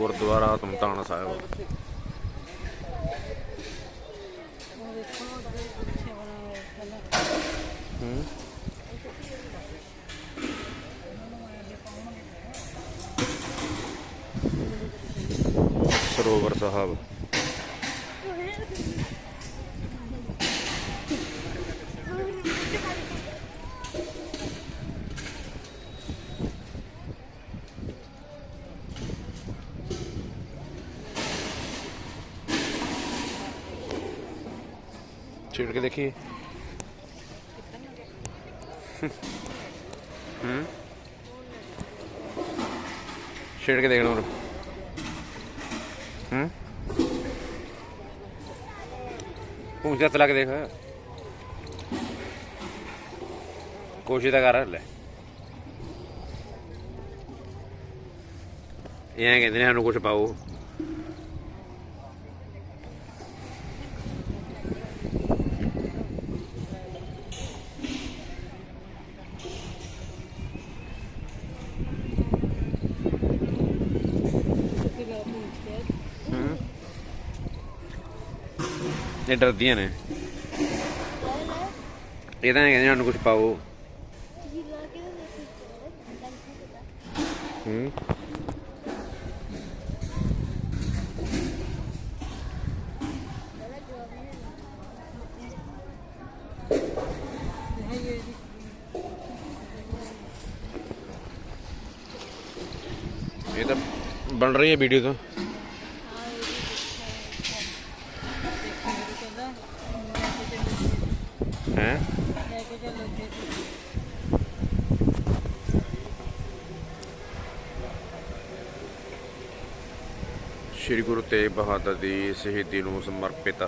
ਗੁਰਦੁਆਰਾ ਤਮਤਾਣਾ ਸਾਹਿਬ। ਹੂੰ। ਸਰੋਵਰ ਸਾਹਿਬ। ਛੇੜ ਕੇ ਦੇਖੀਏ ਹੂੰ। ਛੇੜ ਕੇ ਦੇਖ ਲਓ ਹੂੰ। ਪੂੰਛ ਤੇ ਹੱਥ ਲਾ ਕੇ ਦੇਖ। ਕੋਸ਼ਿਸ਼ ਕਰ, ਲੈ। ਇਹ ਕਹਿੰਦੇ ਨੇ ਸਾਨੂੰ ਕੁਝ ਪਾਓ ਕਿੱਥੇ ਗਿਆ ਪੁੱਛ ਕੇ ਹੂੰ ਇਹ ਡਰਦੀਆਂ ਨੇ। ਇਹ ਤਾਂ ਕਹਿੰਦੇ ਸਾਨੂੰ ਕੁਝ ਪਾਓ। ਹੂੰ। ਇਹ ਤਾਂ ਬਣ ਰਹੀ ਹੈ ਵੀਡੀਓ ਤਾਂ ਕਹਿੰਦਾ ਹੈ ਲੈ ਕੇ ਚੱਲੋ ਜੀ ਸ੍ਰੀ ਗੁਰੂ ਤੇਗ ਬਹਾਦਰ ਦੀ ਸ਼ਹੀਦੀ ਨੂੰ ਸਮਰਪਿਤ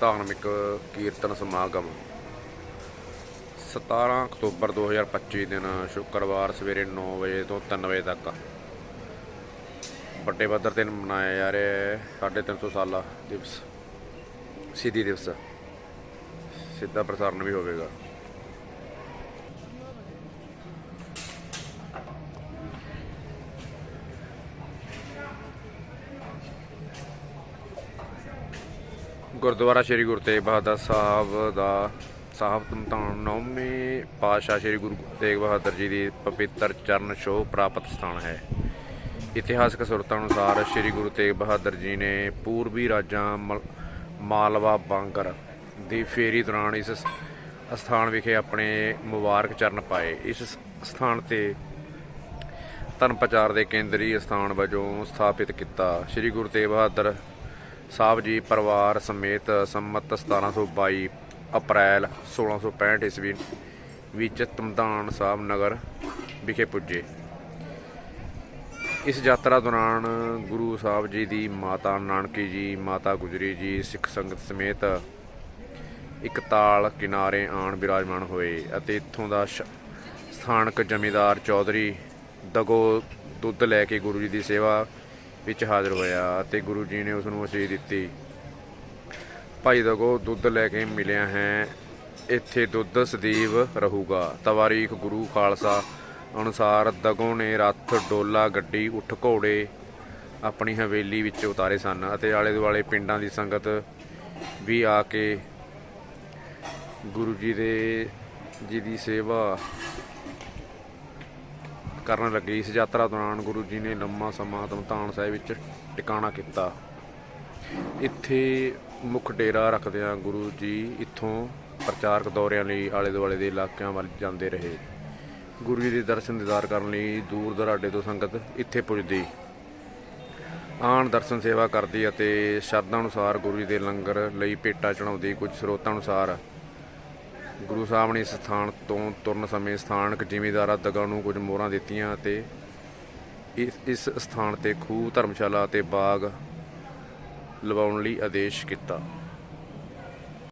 ਧਾਰਮਿਕ ਕੀਰਤਨ ਸਮਾਗਮ। 17 ਅਕਤੂਬਰ 2025 ਦਿਨ ਸ਼ੁੱਕਰਵਾਰ ਸਵੇਰੇ 9 ਵਜੇ ਤੋਂ 3 ਵਜੇ ਤੱਕ ਵੱਡੇ ਪੱਧਰ ਤੇ ਮਨਾਇਆ ਜਾ ਰਿਹਾ ਹੈ। 350 ਸਾਲਾ ਦਿਵਸ, ਸ਼ਹੀਦੀ ਦਿਵਸ। ਸਿੱਧਾ ਪ੍ਰਸਾਰਣ ਵੀ ਹੋਵੇਗਾ। ਗੁਰਦੁਆਰਾ ਸ੍ਰੀ ਗੁਰੂ ਤੇਗ ਬਹਾਦਰ ਸਾਹਿਬ ਦਾ ਸਾਹਿਬ ਤਮਤਾਨ ਨੌਵੇਂ ਪਾਤਸ਼ਾਹ ਸ੍ਰੀ ਗੁਰੂ ਤੇਗ ਬਹਾਦਰ ਜੀ ਦੀ ਪਵਿੱਤਰ ਚਰਨ ਛੋਹ ਪ੍ਰਾਪਤ ਸਥਾਨ ਹੈ। ਇਤਿਹਾਸਕ ਸਰੋਤਾਂ ਅਨੁਸਾਰ ਸ੍ਰੀ ਗੁਰੂ ਤੇਗ ਬਹਾਦਰ ਜੀ ਨੇ ਪੂਰਬੀ ਰਾਜਾਂ ਮਾਲਵਾ ਬਾਂਗਰ ਦੀ ਫੇਰੀ ਦੌਰਾਨ ਇਸ ਸ- ਅਸਥਾਨ ਵਿਖੇ ਆਪਣੇ ਮੁਬਾਰਕ ਚਰਨ ਪਾਏ। ਇਸ ਸ- ਸਥਾਨ ਤੇ ਧਰਮ ਪ੍ਰਚਾਰ ਦੇ ਕੇਂਦਰੀ ਸਥਾਨ ਵਜੋਂ ਸਥਾਪਿਤ ਕੀਤਾ। ਸ੍ਰੀ ਗੁਰੂ ਤੇਗ ਬਹਾਦਰ ਸਾਹਿਬ ਜੀ, ਪਰਿਵਾਰ ਸਮੇਤ ਸੰਮਤ 1722 ਅਪ੍ਰੈਲ 1665 ਈਸਵੀ ਵਿੱਚ ਤਮਦਾਨ ਸਾਹਿਬ ਨਗਰ ਵਿਖੇ ਪੁੱਜੇ। ਇਸ ਯਾਤਰਾ ਦੌਰਾਨ ਗੁਰੂ ਸਾਹਿਬ ਜੀ ਦੀ ਮਾਤਾ ਨਾਨਕੀ ਜੀ, ਮਾਤਾ ਗੁਜਰੀ ਜੀ, ਸਿੱਖ ਸੰਗਤ ਸਮੇਤ ਇੱਕ ਤਾਲ ਕਿਨਾਰੇ ਆਣ ਬਿਰਾਜਮਾਨ ਹੋਏ ਅਤੇ ਇੱਥੋਂ ਦਾ ਸਥਾਨਕ ਜਮੀਦਾਰ ਚੌਧਰੀ ਦਗੋ ਦੁੱਧ ਲੈ ਕੇ ਗੁਰੂ ਜੀ ਦੀ ਸੇਵਾ ਵਿੱਚ ਹਾਜ਼ਰ ਹੋਇਆ ਅਤੇ ਗੁਰੂ ਜੀ ਨੇ ਉਸ ਨੂੰ ਅਸੀਸ ਦਿੱਤੀ। ਭਾਈ ਦਗੋ ਦੁੱਧ ਲੈ ਕੇ ਮਿਲਿਆ ਹੈ। ਇੱਥੇ ਦੁੱਧ ਸਦੀਵ ਰਹੂਗਾ। ਤਵਾਰੀਖ ਗੁਰੂ ਖਾਲਸਾ ਅਨੁਸਾਰ ਦਗੋ ਨੇ ਰੱਥ, ਡੋਲਾ, ਗੱਡੀ, ਉੱਠ ਘੋੜੇ ਆਪਣੀ ਹਵੇਲੀ ਵਿੱਚ ਉਤਾਰੇ ਸਨ ਅਤੇ ਆਲੇ ਦੁਆਲੇ ਪਿੰਡਾਂ ਦੀ ਸੰਗਤ ਵੀ ਆ ਕੇ ਗੁਰੂ ਜੀ ਦੇ, ਜੀ ਦੀ ਸੇਵਾ ਕਰਨ ਲੱਗੇ। ਇਸ ਯਾਤਰਾ ਦੌਰਾਨ ਗੁਰੂ ਜੀ ਨੇ ਲੰਮਾ ਸਮਾਂ ਤਮਤਾਨ ਸਾਹਿਬ ਵਿੱਚ ਟਿਕਾਣਾ ਕੀਤਾ। ਇੱਥੇ ਮੁੱਖ ਡੇਰਾ ਰੱਖਦਿਆਂ ਗੁਰੂ ਜੀ ਇੱਥੋਂ ਪ੍ਰਚਾਰਕ ਦੌਰਿਆਂ ਲਈ ਆਲੇ ਦੁਆਲੇ ਦੇ ਇਲਾਕਿਆਂ ਵੱਲ ਜਾਂਦੇ ਰਹੇ। ਗੁਰੂ ਜੀ ਦੇ ਦਰਸ਼ਨ ਦੀਦਾਰ ਕਰਨ ਲਈ ਦੂਰ ਦਰਾਡੇ ਤੋਂ ਸੰਗਤ ਇੱਥੇ ਪੁੱਜਦੀ। ਆਣ ਦਰਸ਼ਨ ਸੇਵਾ ਕਰਦੀ ਅਤੇ ਸ਼ਰਧਾ ਅਨੁਸਾਰ ਗੁਰੂ ਜੀ ਦੇ ਲੰਗਰ ਲਈ ਭੇਟਾ ਚੜਾਉਂਦੀ ਕੁਝ ਸਰੋਤਾਂ ਅਨੁਸਾਰ ਗੁਰੂ ਸਾਹਿਬ ਨੇ ਇਸ ਸਥਾਨ ਤੋਂ ਤੁਰਨ ਸਮੇਂ ਸਥਾਨਕ ਜ਼ਿਮੀਂਦਾਰਾਂ ਦਗਾ ਨੂੰ ਕੁਝ ਮੋਹਰਾਂ ਦਿੱਤੀਆਂ ਅਤੇ ਇਸ ਇਸ ਸਥਾਨ ਤੇ ਖੂਹ, ਧਰਮਸ਼ਾਲਾ ਅਤੇ ਬਾਗ ਲਵਾਉਣ ਲਈ ਆਦੇਸ਼ ਕੀਤਾ।